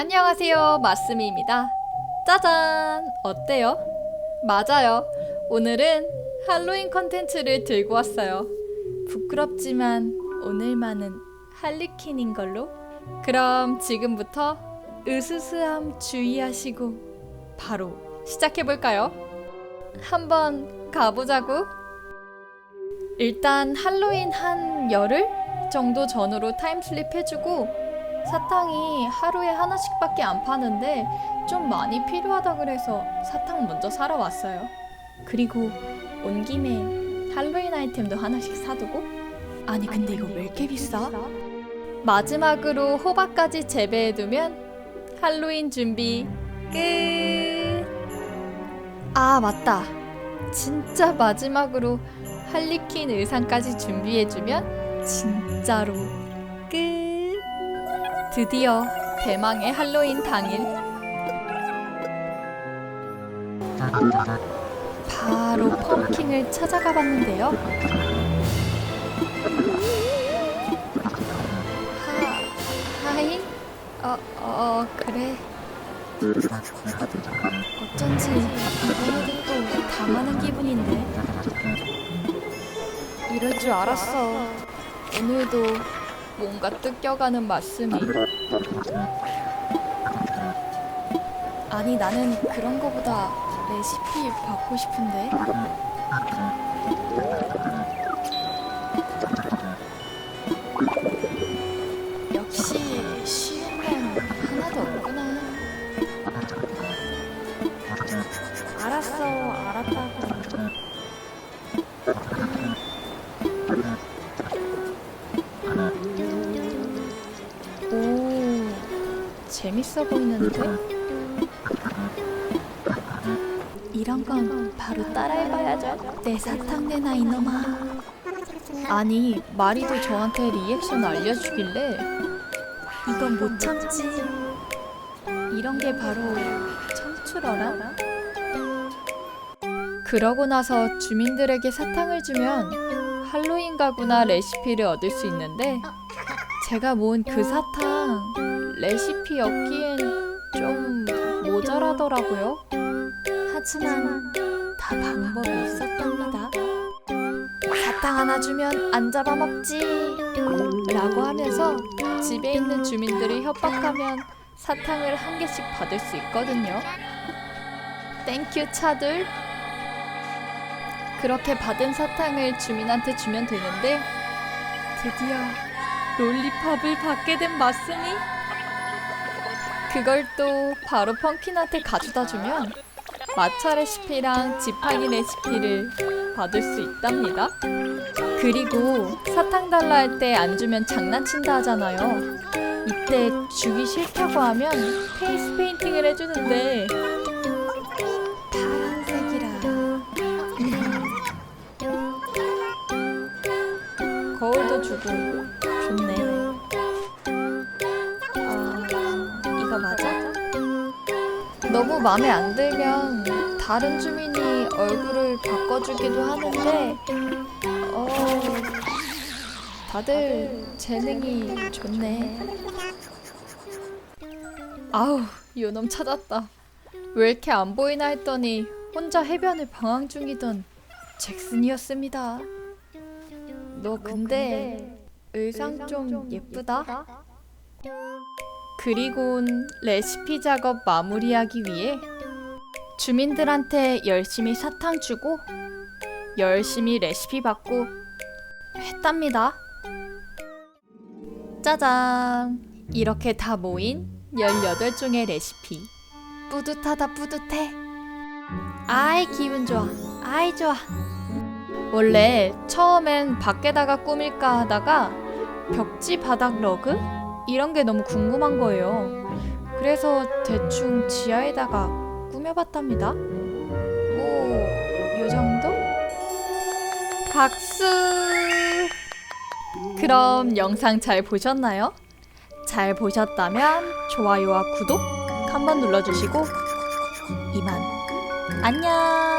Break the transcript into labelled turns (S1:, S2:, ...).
S1: 안녕하세요, 마스미입니다. 짜잔! 어때요? 맞아요. 오늘은 할로윈 컨텐츠를 들고 왔어요. 부끄럽지만 오늘만은 할리퀸인 걸로. 그럼 지금부터 으스스함 주의하시고 바로 시작해 볼까요? 한번 가보자고. 일단 할로윈 한 열흘 정도 전으로 타임슬립 해주고 사탕이 하루에 하나씩밖에 안 파는데 좀 많이 필요하다 그래서 사탕 먼저 사러 왔어요. 그리고 온 김에 할로윈 아이템도 하나씩 사두고 아니 근데 이거 왜 이렇게 비싸? 마지막으로 호박까지 재배해두면 할로윈 준비 끝. 아 맞다. 진짜 마지막으로 할리퀸 의상까지 준비해주면 진짜로 끝. 드디어 대망의 할로윈 당일. 바로 펌킨을 찾아가 봤는데요. 하, 하이? 어, 어, 그래. 어쩐지 이번에도 또 당하는 기분인데. 이럴 줄 알았어. 오늘도 뭔가 뜯겨가는 말씀이. 아니 나는 그런 거보다 레시피 받고 싶은데. 역시 쉬운 건 하나도 없구나. 알았어, 알았다고. 재밌어 보이는데? 이런 건 바로 따라해봐야죠. 내 사탕 내나 이놈아. 아니, 마리도 저한테 리액션 알려주길래 이건 못 참지. 이런 게 바로 청출어라. 그러고 나서 주민들에게 사탕을 주면 할로윈 가구나 레시피를 얻을 수 있는데 제가 모은 그 사탕 레시피 얻기엔 좀 모자라더라고요. 하지만 다 방법이 있었답니다. 사탕 하나 주면 안 잡아먹지 라고 하면서 집에 있는 주민들이 협박하면 사탕을 한 개씩 받을 수 있거든요. 땡큐 차들. 그렇게 받은 사탕을 주민한테 주면 되는데 드디어 롤리팝을 받게 된 마스니 그걸 또 바로 펑킨한테 가져다 주면 마차 레시피랑 지팡이 레시피를 받을 수 있답니다. 그리고 사탕 달라 할 때 안 주면 장난친다 하잖아요. 이때 주기 싫다고 하면 페이스 페인팅을 해주는데 파란색이라 음. 거울도 주고 좋네. 맞아? 너무 마음에 안 들면 다른 주민이 얼굴을 바꿔주기도 하는데 어 다들 재능이 좋네. 아우 요놈 찾았다. 왜 이렇게 안 보이나 했더니 혼자 해변을 방황 중이던 잭슨이었습니다. 너 근데 의상 좀 예쁘다. 그리곤 레시피 작업 마무리하기 위해 주민들한테 열심히 사탕 주고 열심히 레시피 받고 했답니다. 짜잔! 이렇게 다 모인 18종의 레시피. 뿌듯하다 뿌듯해. 아이 기분 좋아. 아이 좋아. 원래 처음엔 밖에다가 꾸밀까 하다가 벽지 바닥 러그? 이런 게 너무 궁금한 거예요. 그래서 대충 지하에다가 꾸며봤답니다. 뭐, 요 정도? 박수! 그럼 영상 잘 보셨나요? 잘 보셨다면 좋아요와 구독 한번 눌러주시고 이만 안녕!